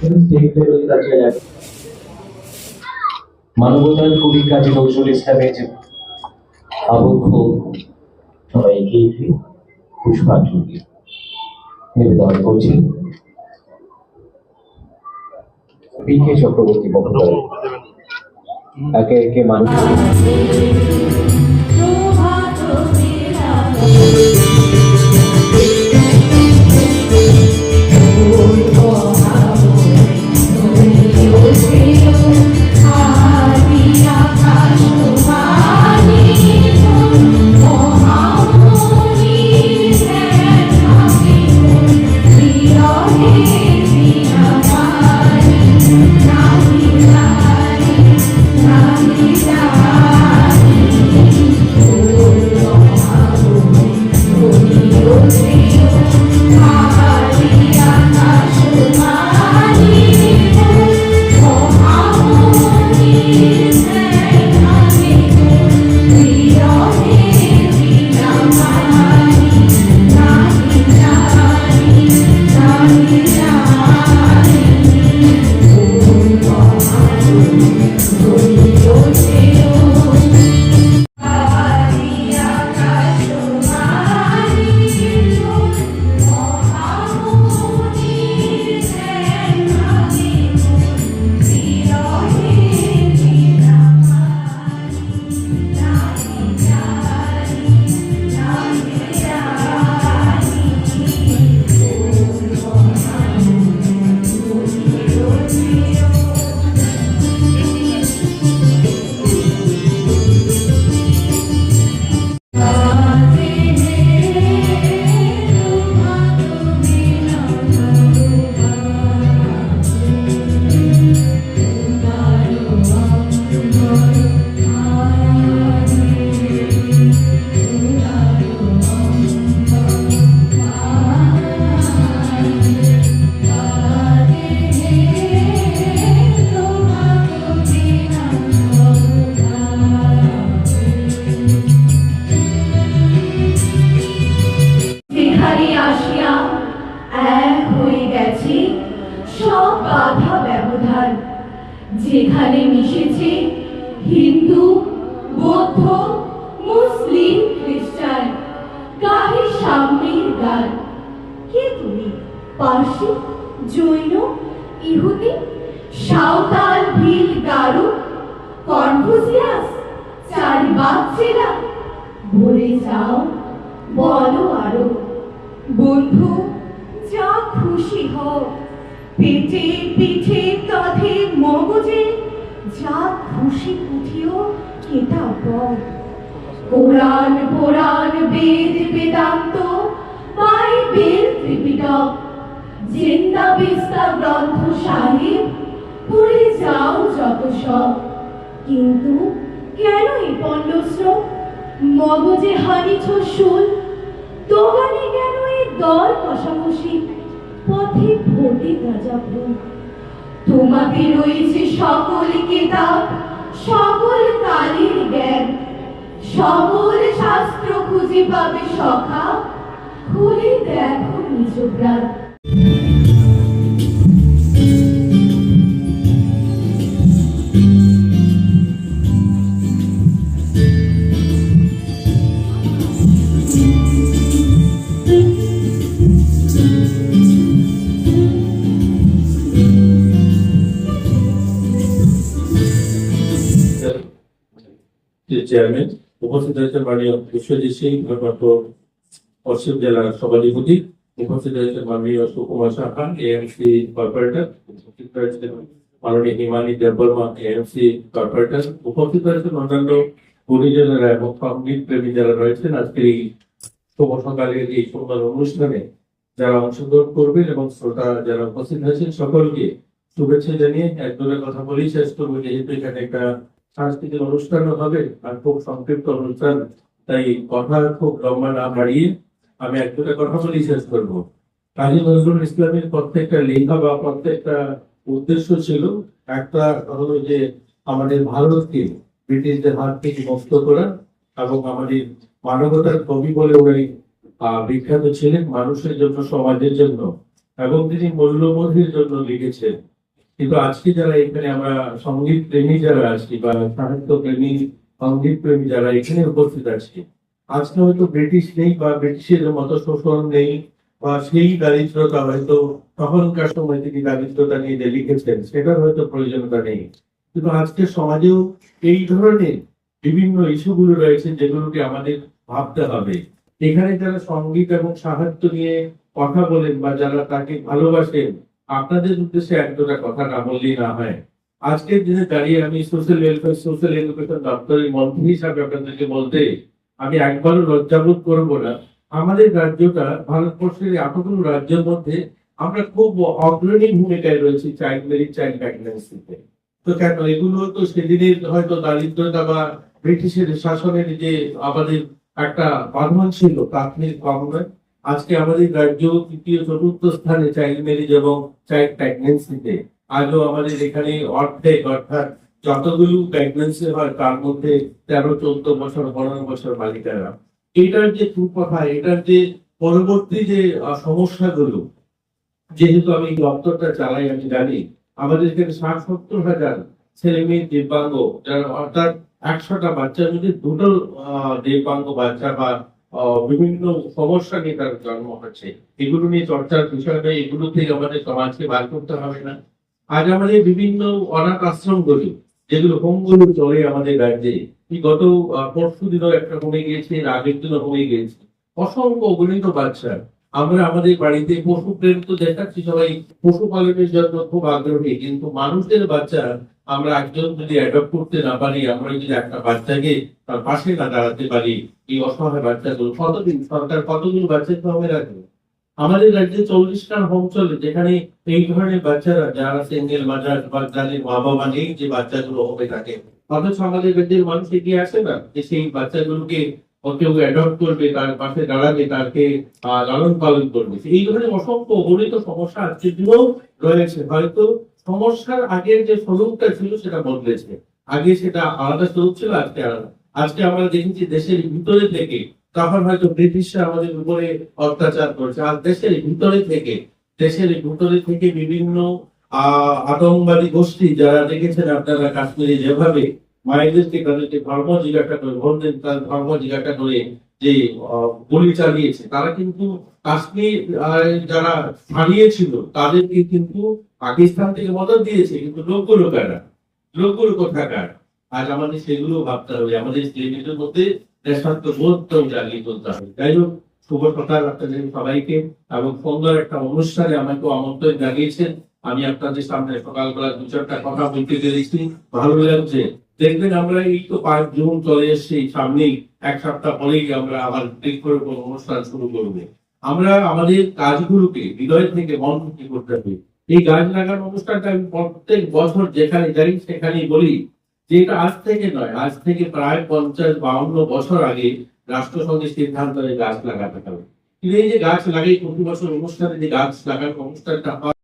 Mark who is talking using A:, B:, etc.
A: state level cultural act- মানবতার কবি কাজী নজরুল ইসলামের যে আবক্ষ, সবাই এগিয়ে পুষ্পাঞ্জলি নিবেদন করছি। পি কে চক্রবর্তী মহোদয় একে একে মানুষ
B: Let's go. পার্সি জৈন, ইহুদি, সাঁওতাল, ভিল, গারো, কনফুসিয়াস, চারি বাচ্চেরা ভরে যাও, বলো আরও। বন্ধু, যা খুশি হও। পেটে পিঠে কাঁধে মগজে যা খুশি পুঁথিও কেতা বল কোরআন পুরাণ বেদ জেন্দা বিস্তা গ্রন্থ সাহিব পড়ে যাও যত সব। কিন্তু কেন এই পণ্ডশ্রম মগজে হানিছ শুল দোকানে কেন এই দর কষাকষি? পথে ভোটে গাজা ফুল তোমাকে রয়েছে সকল কেতাব, সকল কালের জ্ঞান। সকল শাস্ত্র খুঁজে পাবে সখা, খুলে দেখো নিজ প্রাণ।
C: চেয়ারম্যান, উপস্থিত রয়েছেন মাননীয় বিশ্বজিৎ সিং পশ্চিম জেলার সভাধিপতি, উপস্থিত রয়েছেন মাননীয় সুকুমার সাহা এএমসি কর্পোরেটর উপস্থিত রয়েছেন মাননীয় হিমানী দেববর্মা এএমসি কর্পোরেটর উপস্থিত রয়েছেন অন্যান্য গুণীজনেরা এবং সংগীত প্রেমী যারা রয়েছেন। আজকের এই শুভ সকালের এই সুন্দর অনুষ্ঠানে যারা অংশগ্রহণ করবেন এবং শ্রোতা যারা উপস্থিত হয়েছেন সকলকে শুভেচ্ছা জানিয়ে এক দূরে কথা বলেই শেষ করব। যেহেতু এখানে একটা সাংস্কৃতিক অনুষ্ঠানও হবে আর খুব সংক্ষিপ্ত অনুষ্ঠান। তাই কথা খুব লম্বা না বাড়িয়ে আমি এক দুটো কথা বলেই শেষ করব। কাজী নজরুল ইসলামের প্রত্যেকটা লেখা বা প্রত্যেকটা উদ্দেশ্য ছিল একটা হলো যে আমাদের ভারতকে ব্রিটিশদের হাত থেকে মুক্ত করা এবং আমাদের মানবতার কবি বলে উনি বিখ্যাত ছিলেন মানুষের জন্য, সমাজের জন্য এবং তিনি মূল্যবোধের জন্য লিখেছেন। কিন্তু আজকে যারা এখানে আমরা সংগীত প্রেমী যারা আছি বা সাহিত্য প্রেমী, সংগীত প্রেমী যারা এখানে উপস্থিত আছি আজকে হয়তো ব্রিটিশ নেই বা ব্রিটিশের মতো শোষণ নেই বা সেই দারিদ্রতা হয়তো তখনকার সময় তিনি দারিদ্রতা নিয়ে লিখেছেন, সেটার হয়তো প্রয়োজনীয়তা নেই। কিন্তু আজকে সমাজেও এই ধরনের বিভিন্ন ইস্যুগুলো রয়েছে যেগুলোকে আমাদের ভাবতে হবে। এখানে যারা সংগীত এবং সাহিত্য নিয়ে কথা বলেন বা যারা তাকে ভালোবাসেন আপনাদের উদ্দেশ্যে এক দুটা কথা না বললেই না হয়। আজকের দিনে দাঁড়িয়ে আমি সোশ্যাল ওয়েলফেয়ার সোশ্যাল এডুকেশন দপ্তরের মন্ত্রী হিসাবে আপনাদেরকে বলতে আমি একবারও লজ্জাবোধ করব না। আমাদের রাজ্যটা, ভারতবর্ষের এতগুলো রাজ্যের মধ্যে আমরা খুব অগ্রণী ভূমিকায় রয়েছি চাইল্ড ম্যারিজ চাইল্ড প্রেগন্যান্সিতে তো কেন? এগুলো তো সেদিনের হয়তো দারিদ্রতা বা ব্রিটিশের শাসনের যে আমাদের একটা বাঁধন ছিল, প্রাথমিক গভর্নমেন্ট আজকে আমাদের রাজ্য তৃতীয় চতুর্থ স্থানে চাইল্ড ম্যারেজ এবং চাইল্ড প্রেগনেন্সিতে আজও আমাদের এখানে অর্ধেক, অর্থাৎ যতগুলো প্রেগনেন্সি হয়, তার মধ্যে তেরো, চোদ্দ বছর, পনেরো বছর বালিকারা। এটার যে কুপথা এটার যে পরবর্তী যে সমস্যাগুলো, যেহেতু আমি দপ্তরটা চালাই, আমি জানি, আমাদের এখানে ষাট সত্তর হাজার ছেলে মেয়ে দিব্যাঙ্গ, যারা অর্থাৎ একশোটা বাচ্চার মধ্যে দুটো দিব্যাঙ্গ বাচ্চা বা বিভিন্ন সমস্যা নিয়ে তার জন্ম হচ্ছে। এগুলো নিয়ে চর্চার বিষয়টা এগুলো থেকে আমাদের সমাজকে বার করতে হবে না। আজ আমাদের বিভিন্ন অনাথ আশ্রমগুলি, যেগুলো হোমগুলো চলে আমাদের রাজ্যে গত পরশু দিনও একটা কমে গিয়েছে আগের দিনও কমে গিয়েছে। অসংখ্য অগণিত বাচ্চা আমরা আমাদের বাড়িতে পশু প্রেম তো দেখাচ্ছি, সবাই পশুপালনের জন্য খুব আগ্রহী, কিন্তু মানুষের বাচ্চা আমরা একজন যদি অ্যাডপ্ট করতে না পারি, আমরা যদি একটা বাচ্চাকে তার পাশে না দাঁড়াতে পারি, এই অসহায় বাচ্চাগুলো কতদিন, সরকার কতদিন বাচ্চাকে হবে রাখবে? আমাদের রাজ্যে চল্লিশটা হোম চলে, যেখানে এই ধরনের বাচ্চারা, যারা সিঙ্গেল মাদার বা যাদের মা বাবা নেই, যে বাচ্চাগুলো হবে থাকে। অথচ আমাদের রাজ্যের মানুষ এগিয়ে আসে না, যে সেই বাচ্চাগুলোকে কেউ অ্যাডপ্ট করবে, তার পাশে দাঁড়াবে, তাকে লালন পালন করবে। এই ধরনের অসংখ্য অগণিত সমস্যা আজকের দিনেও রয়েছে। হয়তো সমস্যার আগের যে স্বরূপটা ছিল, সেটা বদলেছে। আগে সেটা আলাদা স্বরূপ ছিল, আজকে আলাদা। আজকে আমরা দেখেছি দেশের ভিতরে থেকে, তখন হয়তো ব্রিটিশরা আমাদের উপরে অত্যাচার করছে, আর দেশের ভিতরে থেকে, দেশের ভিতরে থেকে বিভিন্ন, আহ, আতঙ্কবাদী গোষ্ঠী, যারা দেখেছেন আপনারা কাশ্মীরে যেভাবে মায়েদেরকে তাদেরকে ধর্ম জিজ্ঞাসা করে বোনদের তার ধর্ম জিজ্ঞাসা করে যে গুলি চালিয়েছে তারা কিন্তু কাশ্মীর যারা হারিয়েছিল তাদেরকে কিন্তু পাকিস্তান থেকে মদত দিয়েছে কিন্তু লোকগুলো কারা লোকগুলো কোথাকার আজ আমাদের সেগুলো ভাবতে হবে আমাদের ছেলেমেয়েদের মধ্যে দেশাত্মবোধটাও জাগিয়ে তুলতে হবে যাই হোক শুভ সকাল আপনাদের সবাইকে এবং সুন্দর একটা অনুষ্ঠানে আমাকে আমন্ত্রণ জানিয়েছেন আমি আপনাদের সামনে সকালবেলা দু চারটা কথা বলতে পেরেছি ভালো লাগছে দেখবেন আমরা এই তো পাঁচ জুন চলে এসেছি, সামনেই এক সপ্তাহ পরেই আমরা আবার বৃক্ষরোপণ অনুষ্ঠান শুরু করব। আমরা আমাদের কাজগুলোকে হৃদয় থেকে মন থেকে করতে হবে। এই গাছ লাগানো অনুষ্ঠানটা আমি প্রত্যেক বছর যেখানে যাই, সেখানেই বলি যে এটা আজ থেকে নয়, আজ থেকে প্রায় পঞ্চাশ বাউন্ন বছর আগে রাষ্ট্রসংঘের সিদ্ধান্ত গাছ লাগাতে হবে। কিন্তু এই যে গাছ লাগাই, প্রতি বছর অনুষ্ঠানে যে গাছ লাগানোর অনুষ্ঠানটা হয়